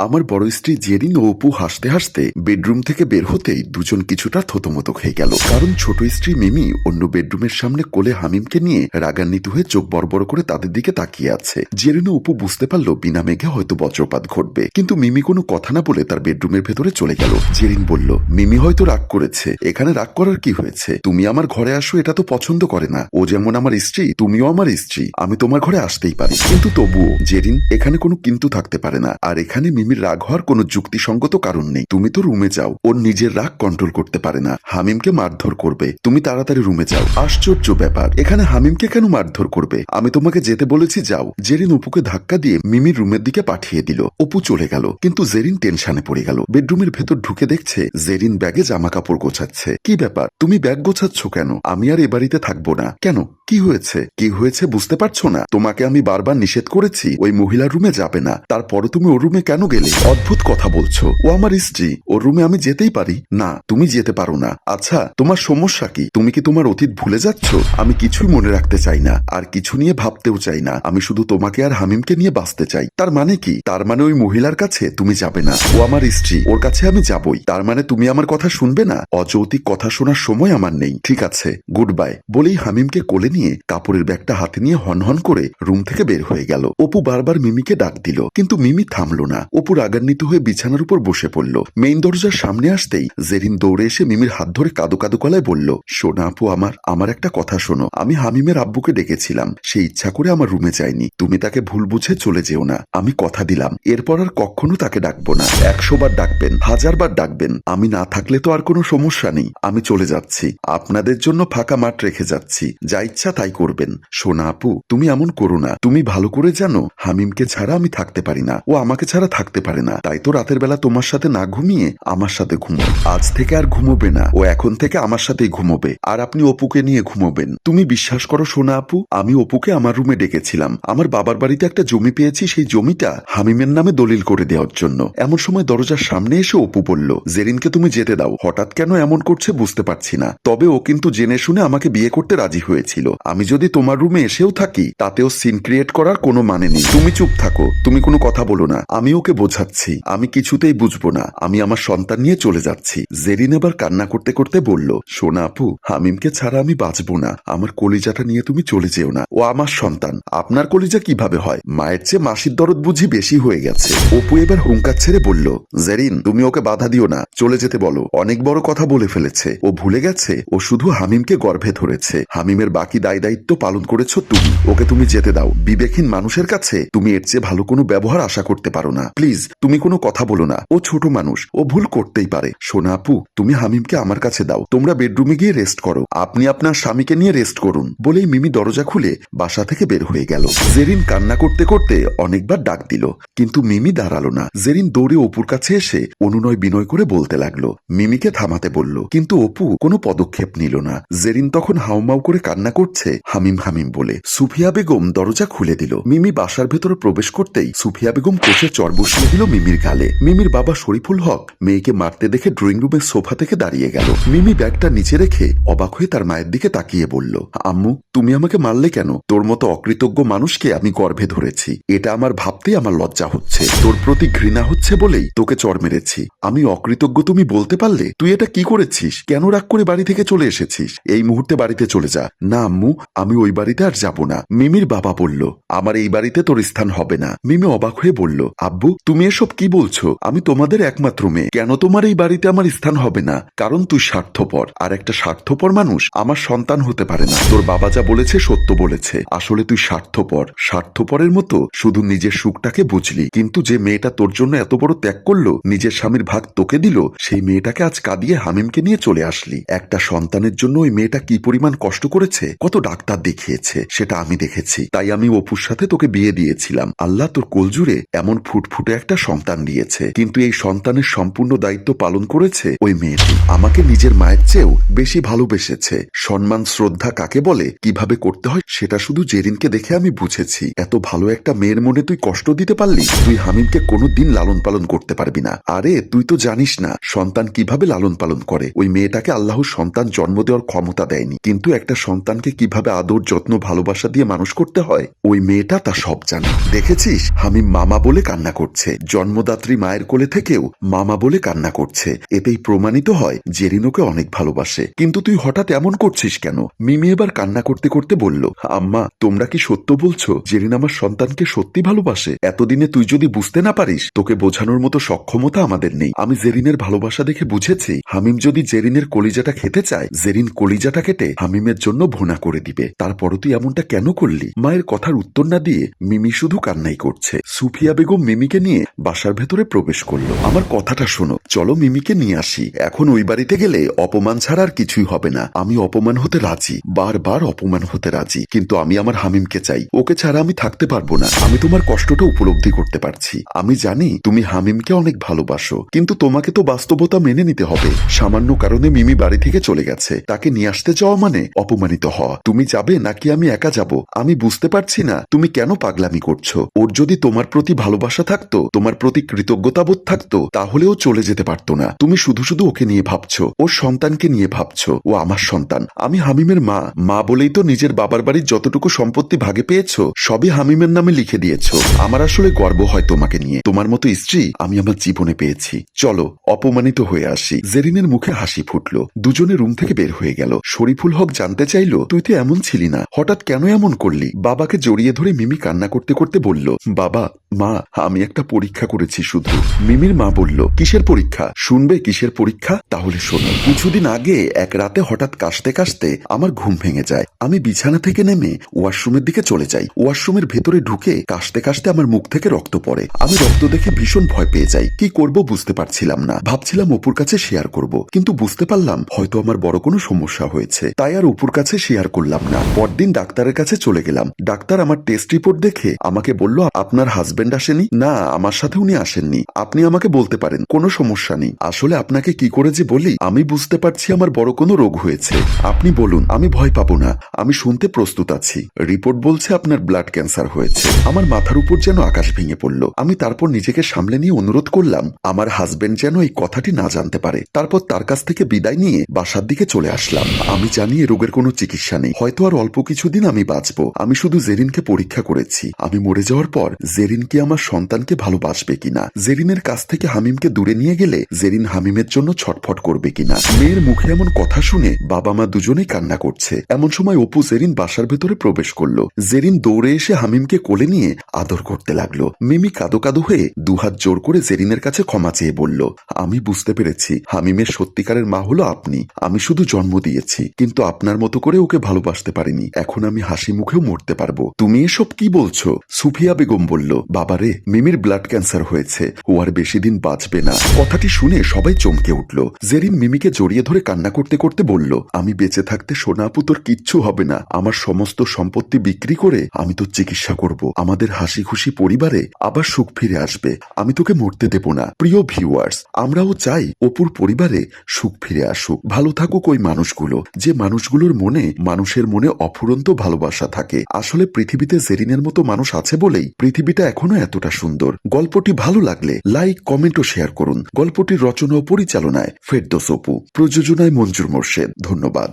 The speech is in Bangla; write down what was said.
আমার বড় স্ত্রী জেরিন ও অপু হাসতে হাসতে বেডরুম থেকে বের হতেই দুজন কিছুটা থতমত হয়ে গেল। কারণ ছোট স্ত্রী মিমি অন্য বেডরুমের সামনে কোলে হামিমকে নিয়ে রাগান্বিত হয়ে চোখ বড় করে তাদের দিকে তাকিয়ে আছে। জেরিন ও অপু বুঝতে পারল বিনা মেঘে হয়তো বজ্রপাত ঘটবে। কিন্তু মিমি কোনো কথা না বলে তার বেডরুমের ভেতরে চলে গেল। জেরিন বলল, মিমি হয়তো রাগ করেছে। এখানে রাগ করার কি হয়েছে? তুমি আমার ঘরে আসো, এটা তো পছন্দ করে না। ও যেমন আমার স্ত্রী, তুমিও আমার স্ত্রী। আমি তোমার ঘরে আসতেই পারি। কিন্তু তবুও জেরিন এখানে কোনো কিন্তু থাকতে পারে না। আর এখানে মিমির রাগ হওয়ার কোনো যুক্তিসঙ্গত কারণ নেই। তুমি তো রুমে যাও। ওর নিজের রাগ কন্ট্রোল করতে পারে না। হামিমকে মারধর করবে। তুমি তাড়াতাড়ি রুমে যাও। আশ্চর্য ব্যাপার। এখানে হামিমকে কেন মারধর করবে? আমি তোমাকে যেতে বলেছি, যাও। জেরিন অপুকে ধাক্কা দিয়ে মিমির রুমের দিকে পাঠিয়ে দিল। অপু চলে গেল। কিন্তু জেরিন টেনশনে পড়ে গেল। বেডরুমের ভেতর ঢুকে দেখছে জেরিন ব্যাগে জামা কাপড় গোছাচ্ছে। কি ব্যাপার? তুমি ব্যাগ গোছাচ্ছ কেন? আমি আর এ বাড়িতে থাকব না। কেন? কি হয়েছে? কি হয়েছে বুঝতে পারছ না? তোমাকে আমি বারবার নিষেধ করেছি, ওই মহিলার রুমে যাবে না। তারপরে তুমি ওর রুমে কেন গেলে? অদ্ভুত কথা বলছো। ও আমার স্ত্রী। ওর রুমে আমি যেতেই পারি। না, তুমি যেতে পারো না। আচ্ছা তোমার সমস্যা কি? তুমি কি তোমার অতীত ভুলে যাচ্ছ? আমি কিছুই মনে রাখতে চাই না। আর কিছু নিয়ে ভাবতেও চাই না। আমি শুধু তোমাকে আর হামিমকে নিয়ে বাঁচতে চাই। তার মানে কি? তার মানে ওই মহিলার কাছে তুমি যাবে না। ও আমার স্ত্রী। ওর কাছে আমি যাবই। তার মানে তুমি আমার কথা শুনবে না? অযৌতিক কথা শোনার সময় আমার নেই। ঠিক আছে। Good bye. বলেই হামিমকে কোলে নিয়ে কাপড়ের ব্যাগটা হাতে নিয়ে হনহন করে রুম থেকে বের হয়ে গেল। অপু বারবার মিমিকে ডাক দিল, কিন্তু মিমি থামলো না। অপু রাগান্বিত হয়ে বিছানার উপর বসে পড়ল। মেইন দরজার সামনে আসতেই জেরিন দৌড়ে এসে মিমির হাত ধরে কাদো কাদো গলায় বলল, শোনা আপু, আমার আমার একটা কথা শোনো। আমি হামিমের আব্বুকে ডেকেছিলাম। সে ইচ্ছা করে আমার রুমে যায়নি। তুমি তাকে ভুল বুঝে চলে যেও না। আমি কথা দিলাম। এরপর আর কখনো তাকে ডাকবো না। একশো বার ডাকবেন, হাজার বার ডাকবেন। আমি না থাকলে তো আর কোনো সমস্যা নেই। আমি চলে যাচ্ছি। আপনাদের জন্য ফাঁকা মাঠ রেখে যাচ্ছি। যা ইচ্ছা তাই করবেন। সোনা আপু, তুমি এমন করো না। তুমি ভালো করে জানো, হামিমকে ছাড়া আমি থাকতে পারি না। ও আমাকে ছাড়া থাকতে পারে না। তাই তো রাতের বেলা তোমার সাথে না ঘুমিয়ে আমার সাথে ঘুমো। আজ থেকে আর ঘুমোবে না। ও এখন থেকে আমার সাথেই ঘুমোবে। আর আপনি অপুকে নিয়ে ঘুমোবেন। তুমি বিশ্বাস করো, সোনা আপু, আমি অপুকে আমার রুমে ডেকেছিলাম। আমার বাবার বাড়িতে একটা জমি পেয়েছি, সেই জমিটা হামিমের নামে দলিল করে দেওয়ার জন্য। এমন সময় দরজার সামনে এসে অপু বলল, জেরিনকে তুমি যেতে দাও। হঠাৎ কেন এমন করছে বুঝতে পারছি না। তবে ও কিন্তু জেনে শুনে আমাকে বিয়ে করতে রাজি হয়েছিল। আমি যদি তোমার রুমে এসেও থাকি, তাতেও সিন ক্রিয়েট করার কোনো মানে নেই। তুমি চুপ থাকো, তুমি কোনো কথা বলো না। আমি ওকে বোঝাচ্ছি। আমি কিছুতেই বুঝব না। আমি আমার সন্তান নিয়ে চলে যাচ্ছি। জেরিন এবার কান্না করতে করতে বলল, সোনা আপু, হামিমকে ছাড়া আমি বাঁচবো না। আমার কলিজাটা নিয়ে তুমি চলে যেও না। ও আমার সন্তান। আপনার কলিজা কীভাবে হয়? মায়ের চেয়ে মাসির দরদ বুঝি বেশি হয়ে গেছে। অপু এবার হুঙ্কার ছেড়ে বলল, জেরিন, তুমি ওকে বাধা দিও না। চলে যেতে বলো। অনেক বড় কথা বলে ফেলেছে। ও ভুলে গেছে। ও শুধু হামিমকে গর্ভে ধরেছে। হামিমের বাকি দায় দায়িত্ব পালন করেছ তুমি। ওকে তুমি যেতে দাও। বিবেকহীন মানুষের কাছে তুমি এর চেয়ে ভালো কোনো ব্যবহার আশা করতে পারো না। প্লিজ, তুমি কোনো কথা বলো না। ও ছোট মানুষ। ও ভুল করতেই পারে। সোনা আপু, তুমি হামিমকে আমার কাছে দাও। তোমরা বেডরুমে গিয়ে রেস্ট করো। আপনি আপনার স্বামীকে নিয়ে রেস্ট করুন। বলেই মিমি দরজা খুলে বাসা থেকে বের হয়ে গেল। জেরিন কান্না করতে করতে অনেকবার ডাক দিল। কিন্তু মিমি দাঁড়াল না। জেরিন দৌড়ে অপুর কাছে এসে অনুনয় বিনয় করে বলতে লাগল। মিমিকে থামাতে বলল। কিন্তু অপু কোনো পদক্ষেপ নিল না। জেরিন তখন হাউমাউ করে কান্না করছে হামিম হামিম বলে। সুফিয়া বেগম দরজা খুলে দিল। মিমি বাসার ভেতরে প্রবেশ করতেই সুফিয়া বেগম কোষে চর বসিয়ে দিল মিমির গালে। মিমির বাবা শরীফুল হক মেয়েকে মারতে দেখে ড্রয়িং রুমের সোফা থেকে দাঁড়িয়ে গেল। মিমি ব্যাগটা নিচে রেখে অবাক হয়ে তার মায়ের দিকে তাকিয়ে বলল, আম্মু, তুমি আমাকে মারলে কেন? তোর মতো অকৃতজ্ঞ মানুষকে আমি গর্ভে ধরেছি। এটা আমার ভাবতেই আমার লজ্জা হচ্ছে। তোর প্রতি ঘৃণা হচ্ছে বলেই তোকে চর মেরেছি। আমি অকৃতজ্ঞ তুমি বলতে পারলে? তুই এটা কি করেছিস? কেন রাগ করে বাড়ি থেকে চলে এসেছিস? এই মুহূর্তে বাড়িতে চলে যা। না আম্মু, আমি ওই বাড়িতে আর যাব না। মিমির বাবা বলল, আমার এই বাড়িতে তোর স্থান হবে না। মিমি অবাক হয়ে বলল, আব্বু, তুমি এসব কি বলছো? আমি তোমাদের একমাত্র মেয়ে। কেন তোমার এই বাড়িতে আমার স্থান হবে না? কারণ তুই স্বার্থপর। আর একটা স্বার্থপর মানুষ আমার সন্তান হতে পারে না। তোর বাবা যা বলেছে সত্য বলেছে। আসলে তুই স্বার্থপর। স্বার্থপরের মতো শুধু নিজের সুখটাকে বুঝলি। কিন্তু যে মেয়েটা তোর জন্য এত বড় ত্যাগ করল, নিজের স্বামীর ভাগ তোকে দিল, সেই মেয়েটাকে আজ কাঁদিয়ে হামিমকে নিয়ে চলে আসলি। একটা সন্তানের জন্য ওই মেয়েটা কি পরিমাণ কষ্ট করেছে? কত ডাক্তার দেখিয়েছে, সেটা আমি দেখেছি। তাই আমি অপুর সাথে তোকে বিয়ে দিয়েছিলাম। আল্লাহ তোর কোলজুড়ে এমন ফুটফুটে একটা সন্তান দিয়েছে। কিন্তু এই সন্তানের সম্পূর্ণ দায়িত্ব পালন করেছে ওই মেয়েটি। আমাকে নিজের মায়ের চেয়েও বেশি ভালোবেসেছে। সম্মান, শ্রদ্ধা কাকে বলে, কীভাবে করতে হয়, সেটা শুধু জেরিনকে দেখে আমি বুঝেছি। এত ভালো একটা মেয়ের মনে তুই কষ্ট দিতে পারলি? তুই হামিমকে কোনো দিন লালন পালন করতে পারবি না। আরে, তুই তো জানিস না, সন্তান কীভাবে লালন পালন করে? ওই মেয়েটাকে আল্লাহ সন্তান জন্ম দেওয়ার ক্ষমতা দেয়নি। কিন্তু একটা সন্তানকে কীভাবে আদর, যত্ন, ভালোবাসা দিয়ে মানুষ করতে হয়? ওই মেয়েটা তা সব জানে। দেখেছিস? হামিম মামা বলে কান্না করছে। জন্মদাত্রী মায়ের কোলে থেকেও মামা বলে কান্না করছে। এতেই প্রমাণিত হয়, জেরিন ওকে অনেক ভালোবাসে। কিন্তু তুই হঠাৎ এমন করছিস কেন? মিমি এবার কান্না করতে করতে বলল, আম্মা, তোমরা কি সত্য বলছো? জেরিন আমার সন্তানকে সত্যি ভালোবাসে। এতদিনে তুই যদি বুঝতে না পারিস, তোকে বোঝানোর মতো সক্ষমতা আমাদের নেই। আমি জেরিনের ভালোবাসা দেখে বুঝেছি। হামিম যদি জেরিনের কলিজাটা খেতে চায়, জেরিন কলিজাটা কেটে হামিমের জন্য ভুনা দিবে। তারপরও তুই এমনটা কেন করলি? মায়ের কথার উত্তর না দিয়ে মিমি শুধু কান্নাই করছে। সুফিয়া বেগম মিমিকে নিয়ে বাসার ভেতরে প্রবেশ করল। আমার কথাটা শোনো, চলো মিমিকে নিয়ে আসি। এখন ওই বাড়িতে গেলে অপমান ছাড়া আর কিছুই হবে না। আমি অপমান হতে রাজি, বারবার অপমান হতে রাজি। কিন্তু আমি আমার হামিমকে চাই। ওকে ছাড়া আমি থাকতে পারব না। আমি তোমার কষ্টটা উপলব্ধি করতে পারছি। আমি জানি তুমি হামিমকে অনেক ভালোবাসো। কিন্তু তোমাকে তো বাস্তবতা মেনে নিতে হবে। সামান্য কারণে মিমি বাড়ি থেকে চলে গেছে। তাকে নিয়ে আসতে যাওয়া মানে অপমানিত হওয়া। তুমি যাবে নাকি আমি একা যাব? আমি বুঝতে পারছি না। তুমি কেন পাগলামি করছ? ওর যদি তোমার প্রতি ভালোবাসা থাকতো, তোমার প্রতি কৃতজ্ঞতাবোধ থাকতো তাহলেও চলে যেতে পারতো না। তুমি শুধু শুধু ওকে নিয়ে ভাবছ। ওর সন্তানকে নিয়ে ভাবছ। ও আমার সন্তান। আমি হামিমের মা। মা বলেই তো নিজের বাবার বাড়ির যতটুকু সম্পত্তি ভাগে পেয়েছ, সবই হামিমের নামে লিখে দিয়েছ। আমার আসলে গর্ব হয় তোমাকে নিয়ে। তোমার মতো স্ত্রী আমি আমার জীবনে পেয়েছি। চলো, অপমানিত হয়ে আসি। জেরিনের মুখে হাসি ফুটলো। দুজনে রুম থেকে বের হয়ে গেল। শরীফুল হক জানতে চাইলো, তুই তো এমন ছিলি না। হঠাৎ কেন এমন করলি? বাবাকে জড়িয়ে ধরে মিমি কান্না করতে করতে বলল, বাবা মা, আমি একটা পরীক্ষা করেছি শুধু। মিমির মা বলল, কিসের পরীক্ষা? শুনবে কিসের পরীক্ষা? তাহলে শোনো। কিছুদিন আগে এক রাতে হঠাৎ কাশতে কাশতে আমার ঘুম ভেঙে যায়। আমি বিছানা থেকে নেমে ওয়াশরুমের দিকে চলে যাই। ওয়াশরুমের ভেতরে ঢুকে কাশতে কাশতে আমার মুখ থেকে রক্ত পড়ে। আমি রক্ত দেখে ভীষণ ভয় পেয়ে যাই। কি করব বুঝতে পারছিলাম না। ভাবছিলাম অপুর কাছে শেয়ার করব। কিন্তু বুঝতে পারলাম, হয়তো আমার বড় কোনো সমস্যা হয়েছে। তাই আর অপুর কাছে শেয়ার করলাম না। পরদিন ডাক্তারের কাছে চলে গেলাম। ডাক্তার আমার টেস্ট রিপোর্ট দেখে আমাকে বলল, আপনার হাজবেন্ড আসেনি? না, আমার সাথে উনি আসেননি। আপনি আমাকে বলতে পারেন, কোনো সমস্যা নেই। আসলে আপনাকে কি করে যে বলি? আমি বুঝতে পারছি আমার বড় কোনো রোগ হয়েছে। আপনি বলুন, আমি ভয় পাবো না। আমি শুনতে প্রস্তুত আছি। রিপোর্ট বলছে আপনার ব্লাড ক্যান্সার হয়েছে। আমার মাথার উপর যেন আকাশ ভেঙে পড়ল। আমি তারপর নিজেকে সামলে নিয়ে অনুরোধ করলাম, আমার হাজবেন্ড যেন এই কথাটি না জানতে পারে। তারপর তার কাছ থেকে বিদায় নিয়ে বাসার দিকে চলে আসলাম। আমি জানি এ রোগের কোনো চিকিৎসা নেই। হয়তো আর অল্প কিছুদিন আমি বাঁচবো। আমি শুধু জেরিনকে পরীক্ষা করেছি। আমি মরে যাওয়ার পর জেরিন কি আমার সন্তানকে ভালোবাসবে কিনা? জেরিনের কাছ থেকে হামিমকে দূরে নিয়ে গেলে জেরিন হামিমের জন্য ছটফট করবে কিনা? মেয়ের মুখে এমন কথা শুনে বাবা মা দুজনেই কান্না করছে। এমন সময় অপু জেরিন বাসার ভেতরে প্রবেশ করল। জেরিন দৌড়ে এসে হামিমকে কোলে নিয়ে আদর করতে লাগল। মিমি কাদো কাদো হয়ে দুহাত জোর করে জেরিনের কাছে ক্ষমা চেয়ে বলল, আমি বুঝতে পেরেছি, হামিমের সত্যিকারের মা হলো আপনি। আমি শুধু জন্ম দিয়েছি, কিন্তু আপনার মতো করে ওকে ভালোবাসতে পারিনি। এখন আমি হাসি মুখেও মরতে পারব। তুমি এসব কি বলছো? সুফিয়া বেগম বলল বাবারে, মিমির ব্লাড ক্যান্সার হয়েছে। ও আর বেশি দিন বাঁচবে না। কথাটি শুনে সবাই চমকে উঠল। জেরিন মিমিকে জড়িয়ে ধরে কান্না করতে করতে বলল, আমি বেঁচে থাকতে সোনাপু, তোর কিচ্ছু হবে না। আমার সমস্ত সম্পত্তি বিক্রি করে আমি তোর চিকিৎসা করব। আমাদের হাসি খুশি পরিবারে আবার সুখ ফিরে আসবে। আমি তোকে মরতে দেব না। প্রিয় ভিউয়ার্স আমরাও চাই অপুর পরিবারে সুখ ফিরে আসুক। ভালো থাকুক ওই মানুষগুলো। যে মানুষগুলোর মনে, মানুষের মনে অফুরন্ত ভালোবাসা থাকে। আসলে পৃথিবীতে জেরিনের মতো মানুষ আছে বলেই পৃথিবীটা এখনও এতটা সুন্দর। গল্পটি ভালো লাগলে লাইক, কমেন্ট ও শেয়ার করুন। গল্পটির রচনা ও পরিচালনায় ফেরদোস অপু। প্রযোজনায় মঞ্জুর মোর্শেদ। ধন্যবাদ।